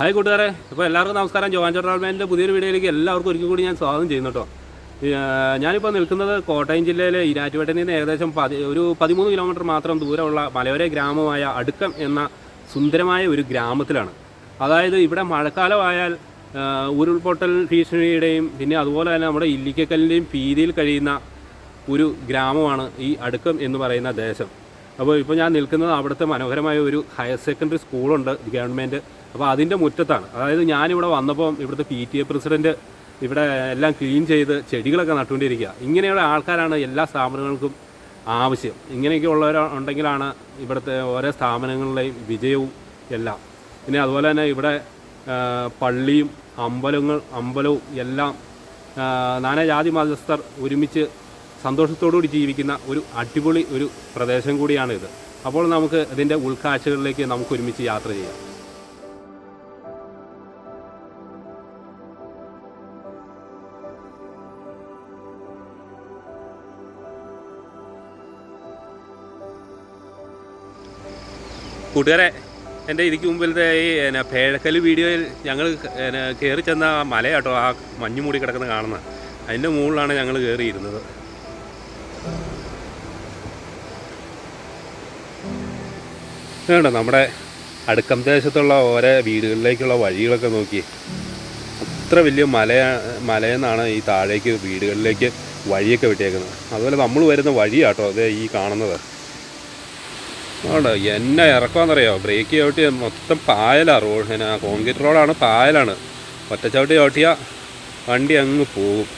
Hi കൂട്ടുകാരെ. ഇപ്പോൾ എല്ലാവർക്കും നമസ്കാരം. ജോവാൻ ചൊട്രാൾമാന്റെ പുതിയൊരു വീഡിയോയിലേക്ക് എല്ലാവർക്കും ഒരിക്കൽ കൂടി ഞാൻ സ്വാഗതം ചെയ്യുന്നു കേട്ടോ. ഞാനിപ്പോൾ നിൽക്കുന്നത് കോട്ടയം ജില്ലയിലെ ഇരാറ്റുപേട്ടയിൽ നിന്ന് ഏകദേശം പതി ഒരു പതിമൂന്ന് കിലോമീറ്റർ മാത്രം ദൂരമുള്ള മലയോര ഗ്രാമമായ അടുക്കം എന്ന സുന്ദരമായ ഒരു ഗ്രാമത്തിലാണ്. അതായത് ഇവിടെ മഴക്കാലമായാൽ ഉരുൾപൊട്ടൽ ഭീഷണിയുടെയും പിന്നെ അതുപോലെ തന്നെ നമ്മുടെ ഇല്ലിക്കക്കല്ലിന്റെയും ഭീതിയിൽ കഴിയുന്ന ഒരു ഗ്രാമമാണ് ഈ അടുക്കം എന്ന് പറയുന്ന ദേശം. അപ്പോൾ ഇപ്പോൾ ഞാൻ നിൽക്കുന്നത് അവിടുത്തെ മനോഹരമായ ഒരു ഹയർ സെക്കൻഡറി സ്കൂളുണ്ട് ഗവൺമെന്റ് അപ്പോൾ അതിന്റെ മുറ്റത്താണ്. അതായത് ഞാനിവിടെ വന്നപ്പോൾ ഇവിടുത്തെ പി ടി എ പ്രസിഡന്റ് ഇവിടെ എല്ലാം ക്ലീൻ ചെയ്ത് ചെടികളൊക്കെ നട്ടുകൊണ്ടിരിക്കുക. ഇങ്ങനെയുള്ള ആൾക്കാരാണ് എല്ലാ സ്ഥാപനങ്ങൾക്കും ആവശ്യം. ഇങ്ങനെയൊക്കെ ഉള്ളവർ ഉണ്ടെങ്കിലാണ് ഇവിടുത്തെ ഓരോ സ്ഥാപനങ്ങളുടെയും വിജയവും എല്ലാം. പിന്നെ അതുപോലെ തന്നെ ഇവിടെ പള്ളിയും അമ്പലങ്ങൾ അമ്പലവും എല്ലാം നാനാ നാനാജാതി മതസ്ഥർ ഒരുമിച്ച് സന്തോഷത്തോടുകൂടി ജീവിക്കുന്ന ഒരു അടിപൊളി ഒരു പ്രദേശം കൂടിയാണ് ഇത് അപ്പോൾ നമുക്ക് ഇതിന്റെ ഉൾക്കാഴ്ചകളിലേക്ക് നമുക്ക് ഒരുമിച്ച് യാത്ര ചെയ്യാം. കൂട്ടുകാരെ എന്റെ ഇതിക്ക് മുമ്പിലത്തെ ഈ എന്നാ പേഴക്കൽ വീഡിയോയിൽ ഞങ്ങൾ കയറി ചെന്ന ആ മല കേട്ടോ ആ മഞ്ഞ് മൂടി കിടക്കുന്ന കാണുന്ന അതിന്റെ മുകളിലാണ് ഞങ്ങൾ കയറിയിരുന്നത് വേണ്ട നമ്മുടെ അടുക്കം ദേശത്തുള്ള ഓരോ വീടുകളിലേക്കുള്ള വഴികളൊക്കെ നോക്കി. അത്ര വലിയ മല മലയെന്നാണ് ഈ താഴേക്ക് വീടുകളിലേക്ക് വഴിയൊക്കെ വിട്ടേക്കുന്നത്. അതുപോലെ നമ്മൾ വരുന്ന വഴിയാട്ടോ അതെ ഈ കാണുന്നത്. ആണ്ടോ എന്നെ ഇറക്കുവാന്നറിയോ? ബ്രേക്ക് ചവിട്ടി മൊത്തം പായലാ റോഡ് പിന്നെ കോൺക്രീറ്റ് റോഡാണ് പായലാണ്. ഒറ്റച്ചവിട്ടി ചവിട്ടിയാൽ വണ്ടി അങ്ങ് പോകും.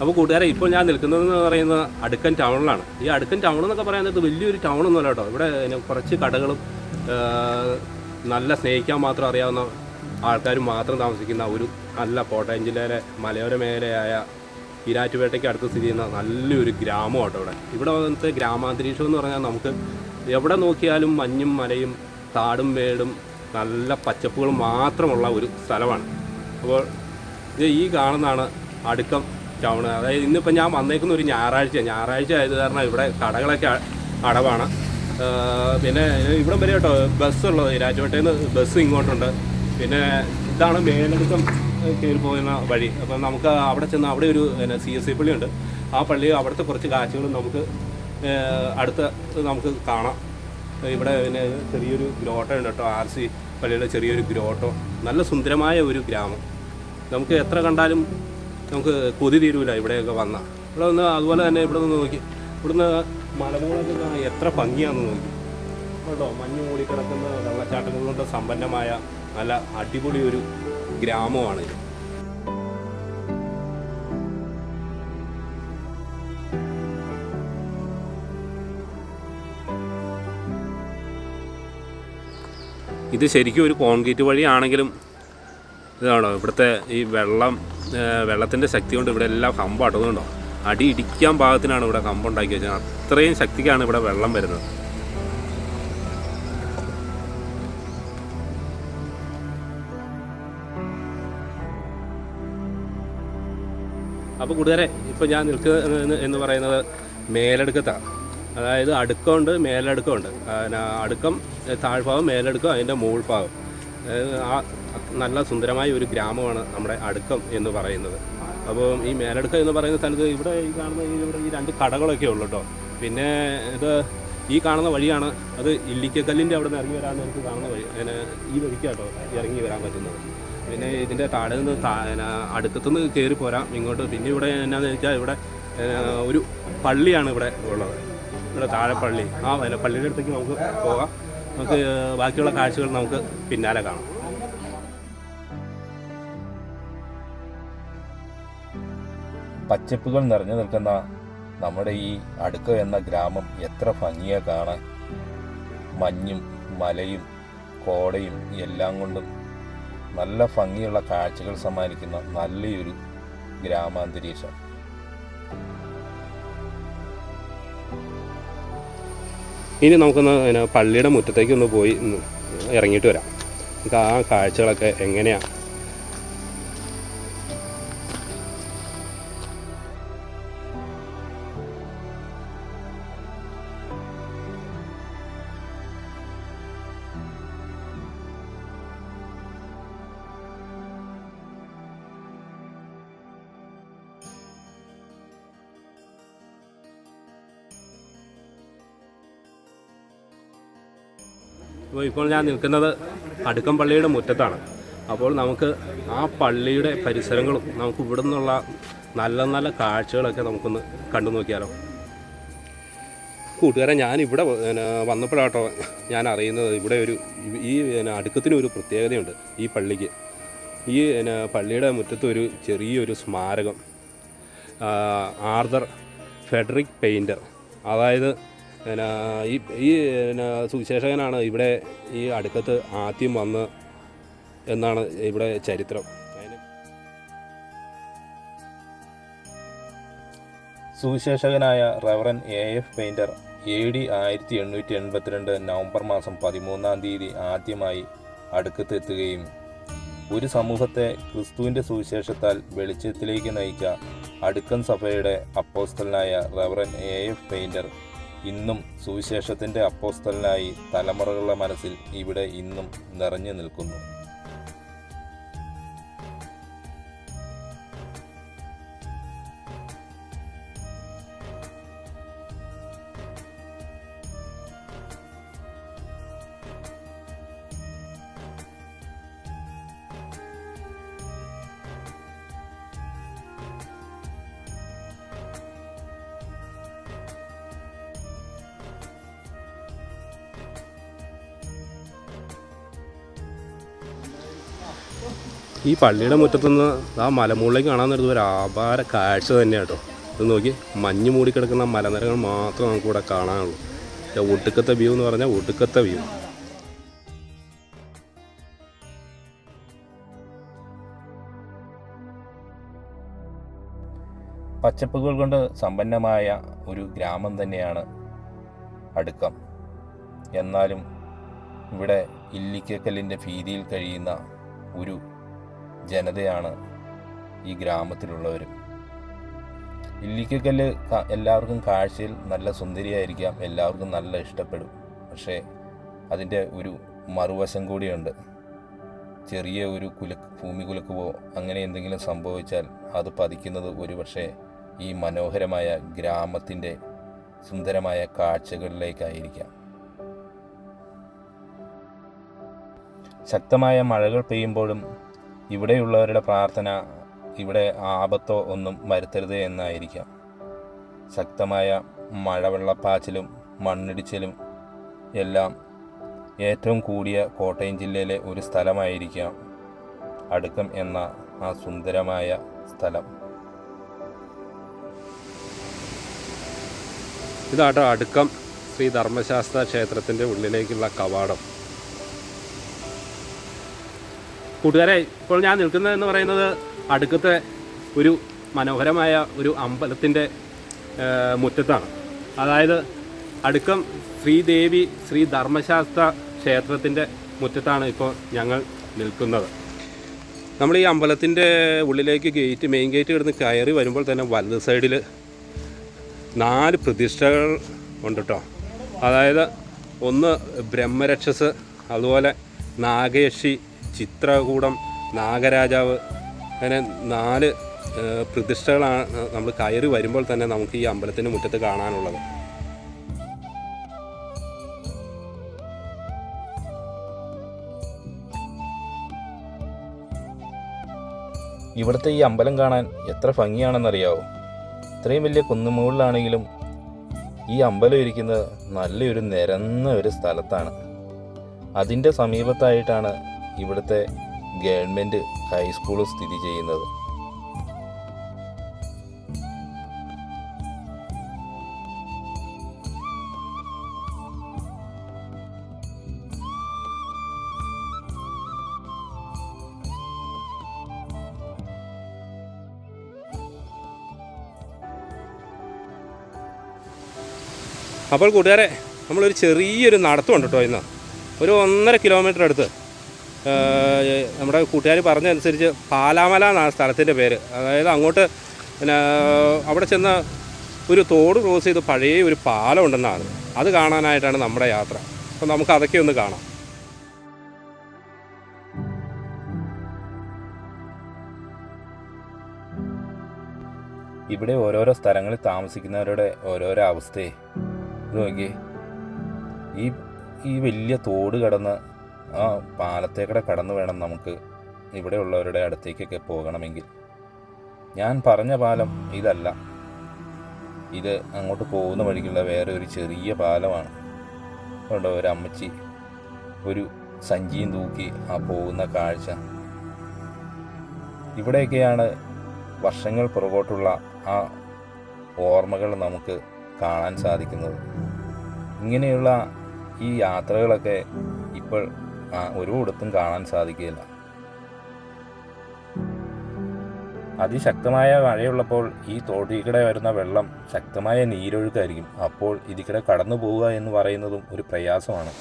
അപ്പോൾ കൂട്ടുകാരെ ഇപ്പോൾ ഞാൻ നിൽക്കുന്നതെന്ന് പറയുന്നത് അടുക്കൻ ടൗണിലാണ്. ഈ അടുക്കൻ ടൗൺ എന്നൊക്കെ പറയുന്നത് വലിയൊരു ടൗൺ ഒന്നുമല്ല കേട്ടോ. ഇവിടെ കുറച്ച് കടകളും ആ, നല്ല സ്നേഹിക്കാൻ മാത്രം അറിയാവുന്ന ആൾക്കാർ മാത്രം താമസിക്കുന്ന ഒരു നല്ല കോട്ടയം ജില്ലയിലെ മലയോര മേഖലയായ ഈരാറ്റുപേട്ടയ്ക്ക് അടുത്ത് സ്ഥിതി ചെയ്യുന്ന നല്ലൊരു ഗ്രാമം കേട്ടോ ഇവിടെ. ഇവിടെ വന്നിട്ട് ഗ്രാമാന്തരീക്ഷം എന്ന് പറഞ്ഞാൽ നമുക്ക് എവിടെ നോക്കിയാലും മഞ്ഞും മലയും താടും മേടും നല്ല പച്ചപ്പുകൾ മാത്രമുള്ള ഒരു സ്ഥലമാണ്. അപ്പോൾ ഇത് ഈ കാണുന്നതാണ് അടുക്കം ടൗൺ അതായത് ഇന്നിപ്പോൾ ഞാൻ വന്നേക്കുന്ന ഒരു ഞായറാഴ്ച ഞായറാഴ്ച ആയത് കാരണം ഇവിടെ കടകളൊക്കെ അടവാണ്. പിന്നെ ഇവിടം വരെ കേട്ടോ ബസ് ഉള്ളത് രാജവട്ടയിൽ നിന്ന് ബസ് ഇങ്ങോട്ടുണ്ട്. പിന്നെ ഇതാണ് മേലടുക്കം കയറി പോകുന്ന വഴി. അപ്പം നമുക്ക് അവിടെ ചെന്ന് അവിടെ ഒരു പിന്നെ സി എസ് സി പള്ളിയുണ്ട്. ആ പള്ളി അവിടുത്തെ കുറച്ച് കാഴ്ചകളും നമുക്ക് അടുത്ത നമുക്ക് കാണാം. ഇവിടെ പിന്നെ ചെറിയൊരു ഗ്രോട്ടോ ഉണ്ട് കേട്ടോ ആർ സി പള്ളിയുടെ ചെറിയൊരു ഗ്രോട്ടോ. നല്ല സുന്ദരമായ ഒരു ഗ്രാമം. നമുക്ക് എത്ര കണ്ടാലും നമുക്ക് കൊതി തീരൂല ഇവിടെയൊക്കെ വന്നാൽ. ഇവിടെ നിന്ന് അതുപോലെ തന്നെ ഇവിടെ നിന്ന് നോക്കി. ഇവിടുന്ന് മലമുകളൊക്കെ കാണാൻ എത്ര ഭംഗിയാണെന്ന് നോക്കി. കേട്ടോ മഞ്ഞ് മൂടിക്കിടക്കുന്ന വെള്ളച്ചാട്ടങ്ങൾ കൊണ്ട് സമ്പന്നമായ നല്ല അടിപൊളി ഒരു ഗ്രാമമാണ് ഇത്. ശരിക്കും ഒരു കോൺക്രീറ്റ് വഴിയാണെങ്കിലും ഇതാണോ? ഇവിടുത്തെ ഈ വെള്ളം വെള്ളത്തിന്റെ ശക്തി കൊണ്ട് ഇവിടെ എല്ലാം കമ്പ് അടങ്ങുന്നുണ്ടോ അടി ഇടിക്കാൻ പാകത്തിനാണ് ഇവിടെ കമ്പുണ്ടാക്കി വെച്ചത്. അത്രയും ശക്തിക്കാണ് ഇവിടെ വെള്ളം വരുന്നത്. അപ്പോൾ കൂട്ടുകാരെ ഇപ്പോൾ ഞാൻ നിൽക്കുന്ന എന്ന് പറയുന്നത് മേലടുക്കത്താണ് അതായത് അടുക്കമുണ്ട് മേലടുക്കമുണ്ട്. അടുക്കം താഴ്ഭാഗം മേലടുക്കം അതിന്റെ മുകൾഭാഗം. ആ നല്ല സുന്ദരമായ ഒരു ഗ്രാമമാണ് നമ്മുടെ അടുക്കം എന്ന് പറയുന്നത്. അപ്പോൾ ഈ മേലടുക്കം എന്ന് പറയുന്ന സ്ഥലത്ത് ഇവിടെ ഈ കാണുന്ന ഇവിടെ ഈ രണ്ട് കടകളൊക്കെ ഉള്ളു കേട്ടോ പിന്നെ ഇത് ഈ കാണുന്ന വഴിയാണ് അത് ഇല്ലിക്കക്കല്ലിന്റെ അവിടെ നിന്ന് ഇറങ്ങി വരാൻ നേരത്ത് കാണുന്ന വഴി. അങ്ങനെ ഈ വഴിക്കാട്ടോ ഇറങ്ങി വരാൻ പറ്റുന്നത്. പിന്നെ ഇതിന്റെ താഴെ നിന്ന് അടുക്കത്തുനിന്ന് കയറി പോരാം. ഇങ്ങോട്ട് പിന്നെ ഇവിടെ എന്നാന്ന് വെച്ചാൽ ഇവിടെ ഒരു പള്ളിയാണ് ഇവിടെ ഉള്ളത്. ഇവിടെ താഴെ പള്ളി. ആ പള്ളിയുടെ അടുത്തേക്ക് നമുക്ക് പോകാം. നമുക്ക് ബാക്കിയുള്ള കാഴ്ചകൾ നമുക്ക് പിന്നാലെ കാണാം. പച്ചപ്പുകൾ നിറഞ്ഞു നിൽക്കുന്ന നമ്മുടെ ഈ അടുക്ക എന്ന ഗ്രാമം എത്ര ഭംഗിയാ കാണാൻ. മഞ്ഞും മലയും കോടയും എല്ലാം കൊണ്ടും നല്ല ഭംഗിയുള്ള കാഴ്ചകൾ സമ്മാനിക്കുന്ന നല്ലൊരു ഗ്രാമാന്തരീക്ഷം. ഇനി നമുക്കൊന്ന് പിന്നെ പള്ളിയുടെ മുറ്റത്തേക്ക് ഒന്ന് പോയി ഇറങ്ങിയിട്ട് വരാം. നമുക്ക് ആ കാഴ്ചകളൊക്കെ എങ്ങനെയാണ് അപ്പോൾ ഇപ്പോൾ ഞാൻ നിൽക്കുന്നത് അടുക്കം പള്ളിയുടെ മുറ്റത്താണ്. അപ്പോൾ നമുക്ക് ആ പള്ളിയുടെ പരിസരങ്ങളും നമുക്ക് ഇവിടെ നിന്നുള്ള നല്ല നല്ല കാഴ്ചകളൊക്കെ നമുക്കൊന്ന് കണ്ടു നോക്കിയാലോ. കൂട്ടുകാരെ ഞാൻ ഇവിടെ വന്നപ്പോഴാട്ടോ ഞാൻ അറിയുന്നത് ഇവിടെ ഒരു ഈ അടുക്കത്തിന് ഒരു പ്രത്യേകതയുണ്ട് ഈ പള്ളിക്ക്. ഈ പള്ളിയുടെ മുറ്റത്ത് ഒരു ചെറിയൊരു സ്മാരകം ആർദർ ഫെഡറിക് പെയിന്റർ. അതായത് പിന്നെ ഈ ഈ പിന്നെ സുവിശേഷകനാണ് ഇവിടെ ഈ അടുക്കത്ത് ആദ്യം വന്ന് എന്നാണ് ഇവിടെ ചരിത്രം. സുവിശേഷകനായ reverend A F Painter A D ആയിരത്തി എണ്ണൂറ്റി എൺപത്തിരണ്ട് നവംബർ മാസം പതിമൂന്നാം തീയതി ആദ്യമായി അടുക്കത്തെത്തുകയും ഒരു സമൂഹത്തെ ക്രിസ്തുവിന്റെ സുവിശേഷത്താൽ വെളിച്ചത്തിലേക്ക് നയിച്ച അടുക്കൻ സഭയുടെ അപ്പോസ്റ്റലിനായ റവറൻ എ എഫ് പെയിന്റർ ഇന്നും സുവിശേഷത്തിന്റെ അപ്പോസ്തലനായി തലമുറകളുടെ മനസ്സിൽ ഇവിടെ ഇന്നും നിറഞ്ഞു നിൽക്കുന്നു. ഈ പള്ളിയുടെ മുറ്റത്തുനിന്ന് ആ മലമുകളിലേക്ക് കാണാൻ നേരത്ത് ഒരു ആഭാര കാഴ്ച തന്നെയാണ് കേട്ടോ. ഇത് നോക്കി മഞ്ഞ് മൂടിക്കിടക്കുന്ന മലനിരകൾ മാത്രമേ നമുക്ക് ഇവിടെ കാണാനുള്ളൂ. ഒടുക്കത്തെ വ്യൂ എന്ന് പറഞ്ഞാൽ ഒടുക്കത്തെ വ്യൂ പച്ചപ്പുകൾ കൊണ്ട് സമ്പന്നമായ ഒരു ഗ്രാമം തന്നെയാണ് അടുക്കം. എന്നാലും ഇവിടെ ഇല്ലിക്കക്കല്ലിന്റെ ഭീതിയിൽ കഴിയുന്ന ഒരു ജനതയാണ് ഈ ഗ്രാമത്തിലുള്ളവർ ഇല്ലിക്കക്കല്ല് എല്ലാവർക്കും കാഴ്ചയിൽ നല്ല സുന്ദരിയായിരിക്കാം എല്ലാവർക്കും നല്ല ഇഷ്ടപ്പെടും. പക്ഷേ അതിന്റെ ഒരു മറുവശം കൂടിയുണ്ട്. ചെറിയ ഒരു കുലുക്ക് ഭൂമി കുലക്കുവോ അങ്ങനെ എന്തെങ്കിലും സംഭവിച്ചാൽ അത് പതിക്കുന്നത് ഒരുപക്ഷെ ഈ മനോഹരമായ ഗ്രാമത്തിന്റെ സുന്ദരമായ കാഴ്ചകളിലേക്കായിരിക്കാം. ശക്തമായ മഴകൾ പെയ്യുമ്പോഴും ഇവിടെയുള്ളവരുടെ പ്രാർത്ഥന ഇവിടെ ആപത്തോ ഒന്നും വരുത്തരുത് എന്നായിരിക്കാം. ശക്തമായ മഴവെള്ളപ്പാച്ചിലും മണ്ണിടിച്ചിലും എല്ലാം ഏറ്റവും കൂടിയ കോട്ടയം ജില്ലയിലെ ഒരു സ്ഥലമായിരിക്കാം അടുക്കം എന്ന ആ സുന്ദരമായ സ്ഥലം. ഇതാട്ടോ അടുക്കം ശ്രീ ധർമ്മശാസ്ത്ര ക്ഷേത്രത്തിന്റെ ഉള്ളിലേക്കുള്ള കവാടം. കൂട്ടുകാരെ ഇപ്പോൾ ഞാൻ നിൽക്കുന്നത് എന്ന് പറയുന്നത് അടുക്കത്തെ ഒരു മനോഹരമായ ഒരു അമ്പലത്തിന്റെ മുറ്റത്താണ്. അതായത് അടുക്കം ശ്രീദേവി ശ്രീ ധർമ്മശാസ്ത്ര ക്ഷേത്രത്തിന്റെ മുറ്റത്താണ് ഇപ്പോൾ ഞങ്ങൾ നിൽക്കുന്നത്. നമ്മൾ ഈ അമ്പലത്തിന്റെ ഉള്ളിലേക്ക് ഗേറ്റ് മെയിൻ ഗേറ്റ് കിടന്ന് കയറി വരുമ്പോൾ തന്നെ വലത് സൈഡിൽ നാല് പ്രതിഷ്ഠകൾ ഉണ്ട് കേട്ടോ അതായത് ഒന്ന് ബ്രഹ്മരക്ഷസ് അതുപോലെ നാഗയക്ഷി ചിത്രകൂടം നാഗരാജാവ് അങ്ങനെ നാല് പ്രതിഷ്ഠകളാണ് നമ്മൾ കയറി വരുമ്പോൾ തന്നെ നമുക്ക് ഈ അമ്പലത്തിന്റെ മുറ്റത്ത് കാണാനുള്ളത്. ഇവിടുത്തെ ഈ അമ്പലം കാണാൻ എത്ര ഭംഗിയാണെന്നറിയാവോ? ഇത്രയും വലിയ കുന്നുമുകളിലാണെങ്കിലും ഈ അമ്പലം ഇരിക്കുന്നത് നല്ലൊരു നിരന്ന ഒരു സ്ഥലത്താണ്. അതിന്റെ സമീപത്തായിട്ടാണ് ഇവിടുത്തെ ഗവൺമെന്റ് ഹൈസ്കൂൾ സ്ഥിതി ചെയ്യുന്നത്. അപ്പോൾ കൂട്ടുകാരെ നമ്മളൊരു ചെറിയൊരു നടത്തമുണ്ട് കേട്ടോ ഇന്ന്. ഒരു ഒന്നര കിലോമീറ്റർ അടുത്ത്. നമ്മുടെ കൂട്ടുകാർ പറഞ്ഞതനുസരിച്ച് പാലാമല എന്നാണ് സ്ഥലത്തിന്റെ പേര്. അതായത് അങ്ങോട്ട് പിന്നെ അവിടെ ചെന്ന് ഒരു തോട് ക്രോസ് ചെയ്ത് പഴയ ഒരു പാലം ഉണ്ടെന്നാണ്. അത് കാണാനായിട്ടാണ് നമ്മുടെ യാത്ര. അപ്പോൾ നമുക്ക് അതൊക്കെ ഒന്ന് കാണാം. ഇവിടെ ഓരോരോ സ്ഥലങ്ങളിൽ താമസിക്കുന്നവരുടെ ഓരോരോ അവസ്ഥയെ. നോക്കി ഈ ഈ വലിയ തോട് കടന്ന് ആ പാലത്തേക്കൂടെ കടന്നു വേണം നമുക്ക് ഇവിടെയുള്ളവരുടെ അടുത്തേക്കൊക്കെ പോകണമെങ്കിൽ. ഞാൻ പറഞ്ഞ പാലം ഇതല്ല. ഇത് അങ്ങോട്ട് പോകുന്ന വഴിക്കുള്ള വേറെ ഒരു ചെറിയ പാലമാണ്. അതുകൊണ്ട് ഒരു അമ്മച്ചി ഒരു സഞ്ചിയും തൂക്കി ആ പോകുന്ന കാഴ്ച. ഇവിടെയൊക്കെയാണ് വർഷങ്ങൾ പുറകോട്ടുള്ള ആ ഓർമ്മകൾ നമുക്ക് കാണാൻ സാധിക്കുന്നത്. ഇങ്ങനെയുള്ള ഈ യാത്രകളൊക്കെ ഇപ്പോൾ ഒരിടത്തും കാണാൻ സാധിക്കില്ല അതിശക്തമായ മഴയുള്ളപ്പോൾ ഈ തോട്ടിക്കടെ വരുന്ന വെള്ളം ശക്തമായ നീരൊഴുക്കായിരിക്കും. അപ്പോൾ ഇതിക്കിടെ കടന്നു പോവുക എന്ന് പറയുന്നതും ഒരു പ്രയാസമാണ്.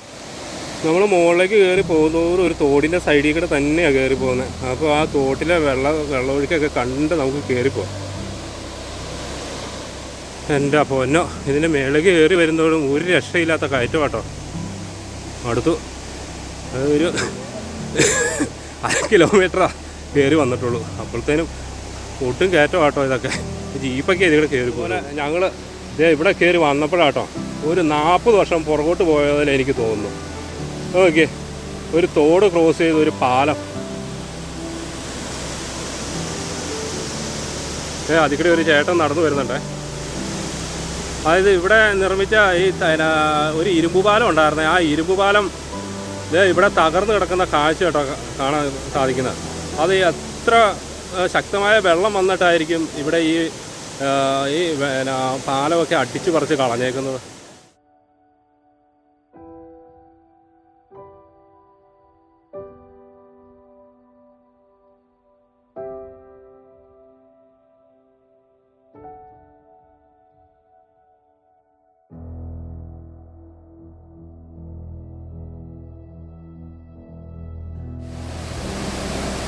നമ്മൾ മുകളിലേക്ക് കയറി പോകുന്നതോറും ഒരു തോടിന്റെ സൈഡിൽ കൂടെ തന്നെയാണ് കയറി പോകുന്നത് അപ്പോൾ ആ തോട്ടിലെ വെള്ള വെള്ളമൊഴുക്കൊക്കെ കണ്ട് നമുക്ക് കയറിപ്പോവാം എന്റെ പൊന്നോ ഇതിന്റെ മേളിലേക്ക് കയറി വരുന്നതോടും ഒരു രക്ഷയില്ലാത്ത കയറ്റം കേട്ടോ അടുത്തു. ഒരു അര കിലോമീറ്റർ കയറി വന്നിട്ടുള്ളൂ. അപ്പോഴത്തേനും ഒട്ടും കയറ്റം കേട്ടോ ഇതൊക്കെ. ജീപ്പൊക്കെ ഇതിവിടെ കയറി പോലെ ഞങ്ങൾ ഇതേ ഇവിടെ കയറി വന്നപ്പോഴാട്ടോ ഒരു നാൽപ്പത് വർഷം പുറകോട്ട് പോയതിൽ എനിക്ക് തോന്നുന്നു. ഓക്കെ ഒരു തോട് ക്രോസ് ചെയ്ത് ഒരു പാലം. ഏ അതിക്കടി ഒരു ചേട്ടൻ നടന്നു വരുന്നുണ്ടേ. അതായത് ഇവിടെ നിർമ്മിച്ച ഈ ഒരു ഇരുമ്പ് പാലം ഉണ്ടായിരുന്നേ. ആ ഇരുമ്പ് പാലം ഇത് ഇവിടെ തകർന്നു കിടക്കുന്ന കാഴ്ച കേട്ടോ കാണാൻ സാധിക്കുന്നത്. അത് എത്ര ശക്തമായ വെള്ളം വന്നിട്ടായിരിക്കും ഇവിടെ ഈ ഈ പാലമൊക്കെ അടിച്ചു പറിച്ച് കളഞ്ഞേക്കുന്നത്.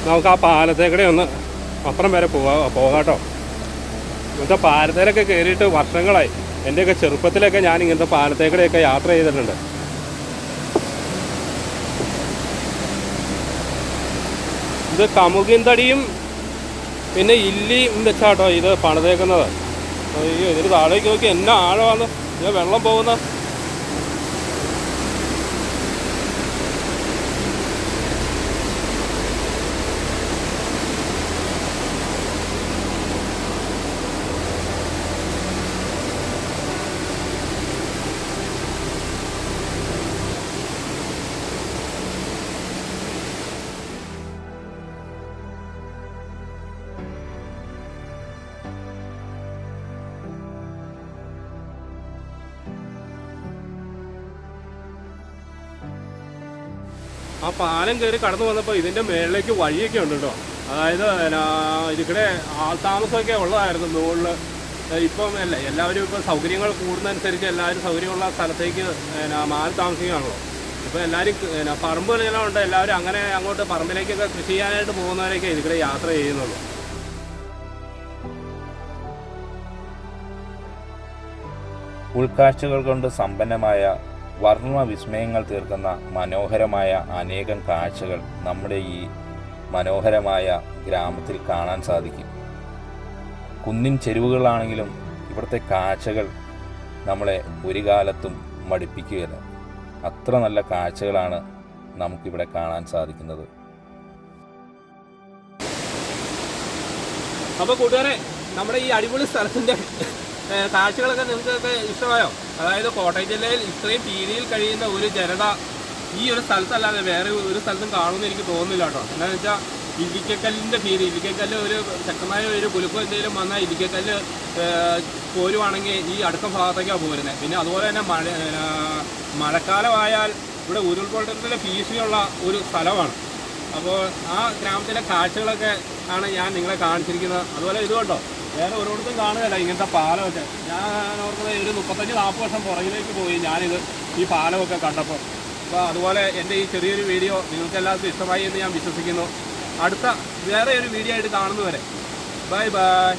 നമുക്ക് ആ പാലത്തേക്കടെ ഒന്ന് അപ്പുറം വരെ പോവാ പോകാട്ടോ. ഇങ്ങനത്തെ പാലത്തേലൊക്കെ കയറിയിട്ട് വർഷങ്ങളായി. എന്റെയൊക്കെ ചെറുപ്പത്തിലൊക്കെ ഞാൻ ഇങ്ങനത്തെ പാലത്തേക്കടെയൊക്കെ യാത്ര ചെയ്തിട്ടുണ്ട്. ഇത് കമുകിൻ തടിയും പിന്നെ ഇല്ലിയും വെച്ചാട്ടോ ഇത് പണിതേക്കുന്നത്. അയ്യോ ഇതിന് താഴേക്ക് നോക്കി എന്നാ ആഴമാണ്. ഞാൻ വെള്ളം പോകുന്ന ആ പാലം കയറി കടന്നു വന്നപ്പോൾ ഇതിന്റെ മേളിലേക്ക് വഴിയൊക്കെ ഉണ്ട് കേട്ടോ. അതായത് എന്നാ ആൾ താമസമൊക്കെ ഉള്ളതായിരുന്നു മുകളിൽ ഇപ്പം അല്ല എല്ലാവരും ഇപ്പോൾ സൗകര്യങ്ങൾ കൂടുന്നതനുസരിച്ച് എല്ലാവരും സൗകര്യമുള്ള സ്ഥലത്തേക്ക് മാറി താമസിക്കുകയാണല്ലോ. ഇപ്പോൾ എല്ലാവരും പറമ്പ് ഉണ്ട്. എല്ലാവരും അങ്ങനെ അങ്ങോട്ട് പറമ്പിലേക്കൊക്കെ കൃഷി ചെയ്യാനായിട്ട് പോകുന്നവരൊക്കെ ഇതിക്കടെ യാത്ര ചെയ്യുന്നുള്ളൂ. ഉൾക്കാഴ്ചകൾ കൊണ്ട് സമ്പന്നമായ വർണ വിസ്മയങ്ങൾ തീർക്കുന്ന മനോഹരമായ അനേകം കാഴ്ചകൾ നമ്മുടെ ഈ മനോഹരമായ ഗ്രാമത്തിൽ കാണാൻ സാധിക്കും. കുന്നിൻ ചെരുവുകളാണെങ്കിലും ഇവിടുത്തെ കാഴ്ചകൾ നമ്മളെ ഒരു കാലത്തും മടുപ്പിക്കുകയില്ല അത്ര നല്ല കാഴ്ചകളാണ് നമുക്കിവിടെ കാണാൻ സാധിക്കുന്നത്. അപ്പോൾ കൂട്ടുകാരെ നമ്മുടെ ഈ അടിപൊളി സ്ഥലത്തിന്റെ ഏഹ്, കാഴ്ചകളൊക്കെ നിങ്ങൾക്കൊക്കെ ഇഷ്ടമായോ? അതായത് കോട്ടയം ജില്ലയിൽ ഇത്രയും പീടിയിൽ കഴിയുന്ന ഒരു ജനത ഈ ഒരു സ്ഥലത്തല്ലാതെ വേറെ ഒരു സ്ഥലത്തും കാണുമെന്ന് എനിക്ക് തോന്നുന്നില്ല കേട്ടോ. എന്താണെന്ന് വെച്ചാൽ ഇരിക്കക്കല്ലിന്റെ ഭീതി ഇരിക്കക്കല്ല് ഒരു ശക്തമായ ഒരു കുലുക്കം എന്തെങ്കിലും വന്നാൽ ഇരിക്കക്കല്ല് പോരുവാണെങ്കിൽ ഈ അടുത്ത ഭാഗത്തേക്കാണ് പോരുന്നത് പിന്നെ അതുപോലെ തന്നെ മഴ മഴക്കാലമായാൽ ഇവിടെ ഉരുൾപൊട്ടലിന്റെ ഭീഷണിയുള്ള ഒരു സ്ഥലമാണ്. അപ്പോൾ ആ ഗ്രാമത്തിലെ കാഴ്ചകളൊക്കെ ആണ് ഞാൻ നിങ്ങളെ കാണിച്ചിരിക്കുന്നത്. അതുപോലെ ഇത് കണ്ടോ? വേറെ ഒരിടത്തും കാണുകയല്ല ഇങ്ങനത്തെ പാലമൊക്കെ ഞാൻ ഓർക്കുന്നത് ഒരു മുപ്പത്തഞ്ച് നാൽപ്പത് വർഷം പുറകിലേക്ക് പോയി ഞാനിത് ഈ പാലമൊക്കെ കണ്ടപ്പോൾ. അപ്പോൾ അതുപോലെ എന്റെ ഈ ചെറിയൊരു വീഡിയോ നിങ്ങൾക്ക് എല്ലാവർക്കും ഇഷ്ടമായി എന്ന് ഞാൻ വിശ്വസിക്കുന്നു. അടുത്ത വേറെ ഒരു വീഡിയോ ആയിട്ട് കാണുന്നവരെ ബൈ ബൈ.